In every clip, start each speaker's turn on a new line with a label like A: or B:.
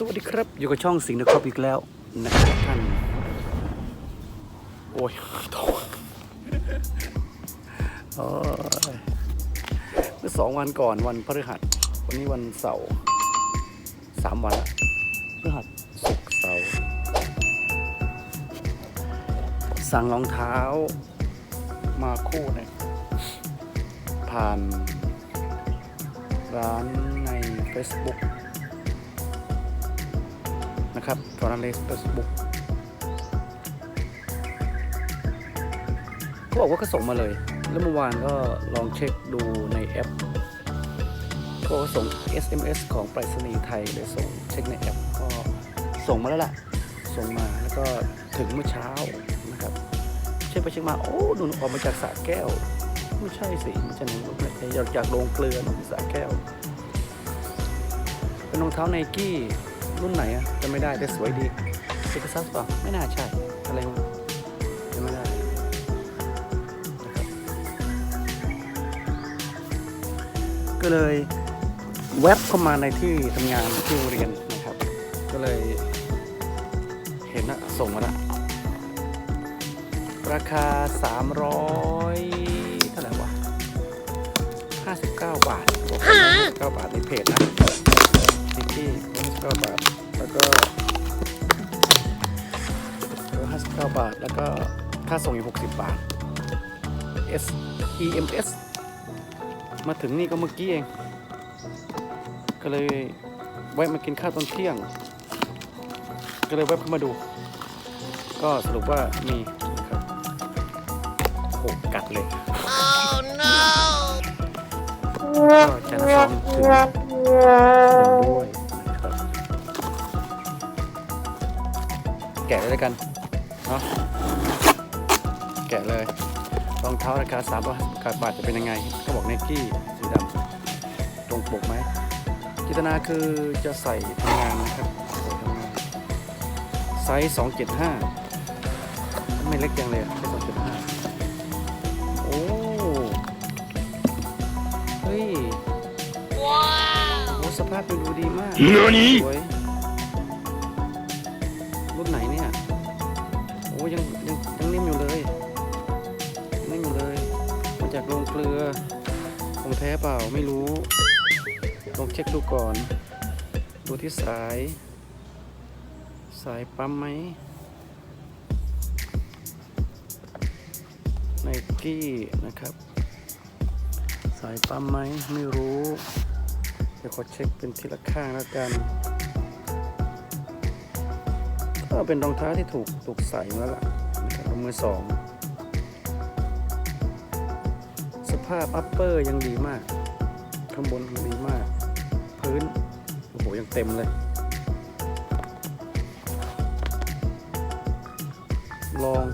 A: สวัสดีครับ อยู่กับช่องสิงห์นะครับอีกแล้วนะครับท่านโอ้ยโอ้ยเมื่อสองวันก่อนวันพฤหัส วันนี้วันเสาร์สามวันละพฤหัสศุกร์เสาร์สั่งรองเท้ามาคู่หนึงผ่านร้านใน Facebook นะครับตอนนั้นเลย Facebook เขาบอกว่าก็ส่งมาเลย แล้วเมื่อวานก็ลองเช็คดูในแอปก็ส่ง SMS ของไปรษณีย์ไทยเลยส่งเช็คในแอปก็ส่งมาแล้วล่ะ ส่งมาแล้วก็ถึงเมื่อเช้านะครับ เช็คไปเช็คมา โอ้ดูออกมาจากสระแก้ว ไม่ใช่สิไม่ใช่หนูอยากจากโรงเกลือนสระแก้ว เป็นรองเท้าไนกี้ รุ่นไหนอะจะไม่ได้แต่สวยดีเอกซัสป่ะไม่น่าใช่ อะไรวะจะไม่ได้นะครับก็เลยแว็บเข้ามาในที่ทำงานที่โรงเรียนนะครับ ก็เลยเห็นนะส่งมาละราคา 300 เท่าไหร่วะ 59 บาท59 บาทในเพจนะทิกกี้ 59บาท แล้วก็59บาท แล้วก็ค่าส่งอีก60บาท S EMS มาถึงนี่ก็เมื่อกี้เอง ก็เลยแวะมากินข้าวตอนเที่ยง ก็เลยแวะเข้ามาดู ก็สรุปว่ามีนะครับโอ้โหกัดเลยก็จะนำส่งถึงผมด้วย แกะเลยแล้วกันเนาะแกะเลยรองเท้าราคา3 0บาทจะเป็นยังไงเขาบอกไนกี้สีดำตรงปกไหมจิตนาคือจะใส่ทำงานนะครับใส่ทำงานไซส์275ไม่เล็กยังเลยอะไซส์275โอ้เฮ้ยว้าวสภาพดูดีมากสวย แท้เปล่าไม่รู้ ลองเช็คดูก่อน ดูที่สาย สายปั๊มไหมไนกี้นะครับ สายปั๊มไหมไม่รู้ เดี๋ยวขอเช็คเป็นทีละข้างแล้วกันก็เป็นรองเท้าที่ถูกถูกใส่มาแล้วล่ะมือสอง ภาพอัปเปอร์ยังดีมาก ข้างบนยังดีมาก พื้น โอ้โห ยังเต็มเลย ลอง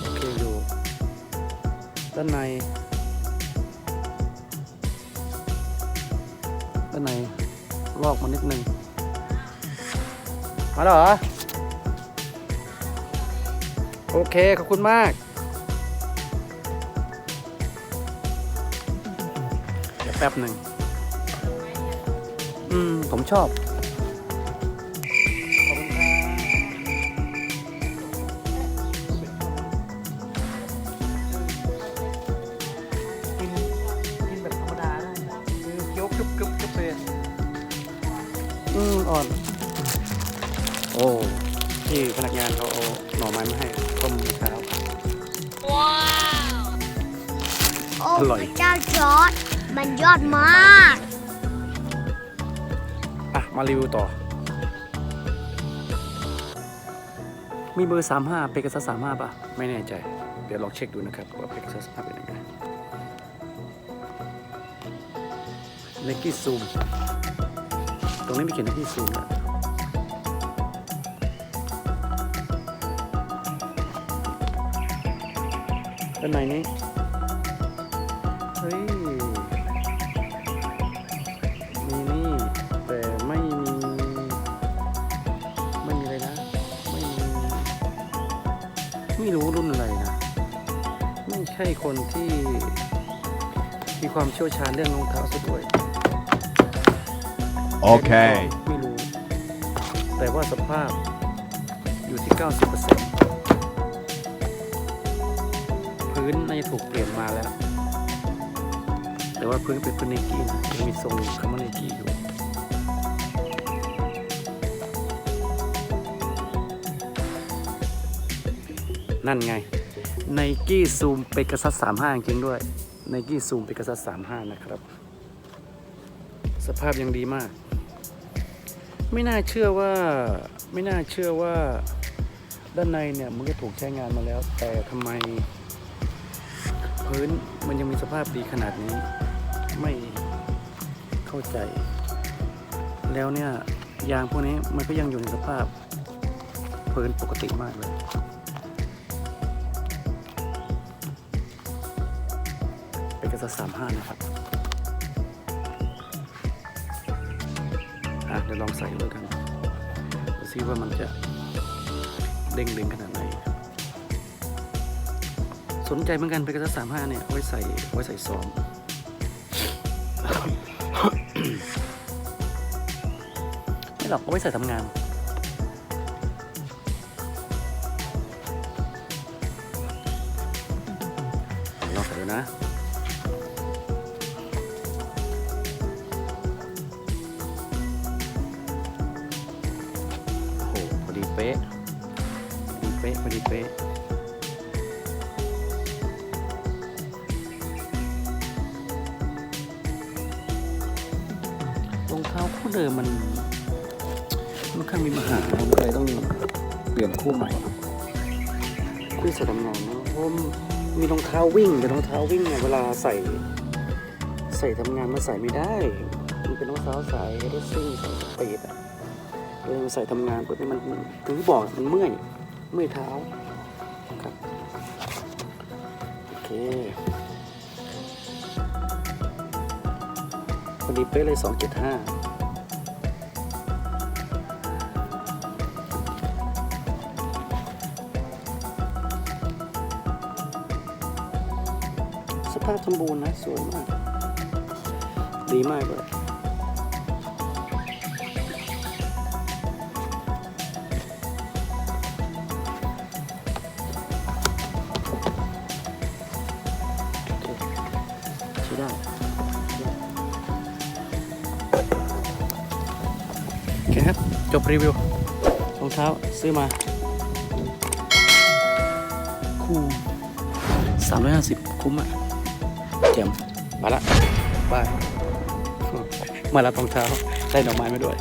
A: โอเคอยู่ ด้านใน ด้านใน ลอกมานิดนึง มาแล้วเหรอ โอเค ขอบคุณมาก เดี๋ยวแป๊บหนึ่ง อืม ผมชอบ ขอบคุณครับกินกินแบบธรรมดาได้คือเคี้ยวกรึบกรึบกรึบเลยอืม อ่อน โอ้ ที่พนักงานเขาเอาหน่อไม้มาให้ต้มเช้า
B: โอ้
A: อร่อย
B: พระเจ้าจอร์ดมันยอดมาก
A: อะ มารีวิวต่อ มีเบอร์ 35 เปกัส35ป่ะ ไม่แน่ใจ เดี๋ยวลองเช็คดูนะครับ ว่าเปกัส35เป็นยังไงเนกี้ซูม ตรงนี้ไม่เขียนเนกี้ซูมนะ ด้านในนี้ เฮ้ย มีนี่ แต่ไม่มี ไม่มีอะไรนะ ไม่มี ไม่รู้รุ่นอะไรนะ ไม่ใช่คนที่ มีความเชี่ยวชาญเรื่องรองเท้าซะด้วยแค่
C: Okay.
A: นี้ก็ไม่รู้ แต่ว่าสภาพอยู่ที่ 90% พื้นน่าจะถูกเปลี่ยนมาแล้ว แต่ว่าพื้นเป็นพื้นไนกี้นะยังมีทรงคำว่าไนกี้อยู่นั่นไงไนกี้ซูมเปกัสซัส35จริงด้วยไนกี้ซูมเปกัสซัส35นะครับ สภาพยังดีมาก ไม่น่าเชื่อว่าไม่น่าเชื่อว่าด้านในเนี่ยมันก็ถูกใช้งานมาแล้ว แต่ทำไม พื้นมันยังมีสภาพดีขนาดนี้ ไม่เข้าใจ แล้วเนี่ยยางพวกนี้มันก็ยังอยู่ในสภาพพื้นปกติมากเลยเป็นกระสสามห้านะครับอะเดี๋ยวลองใส่ด้วยกันดูซิว่ามันจะเด้งดึงขนาดไหน สนใจเหมือนกันเป็นกระสสามห้าเนี่ยไว้ใส่ไว้ใส่ซอมไม่หรอกเอาไว้ใส่ทำงานลองใส่ดูนะโอ้โหพอดีเป๊ะพอดีเป๊ะพอดีเป๊ะ เดิมมันมันข้างมีปัญหาผมก็เลยต้องเปลี่ยนคู่ใหม่คู่ใส่ทำงานนะเพราะมีรองเท้าวิ่งแต่รองเท้าวิ่งเนี่ยเวลาใส่ ใส่ทำงานมันใส่ไม่ได้มันเป็นรองเท้าสายเรซซิ่งสายสปีดอะเลยมาใส่ทำงานปุ๊บนี่มันถึงที่บอกมันเมื่อยเมื่อยเท้าครับโอเคพอดีเป๊ะเลย275 สภาพสมบูรณ์นะ สวยมาก ดีมากเลยโอเคใช้ได้โอเคครับ จบรีวิวรองเท้าซื้อมา คู่350 คุ้มอะ เจ๋มมาละบายมารับรองเท้าได้ดอกไม้มาด้วย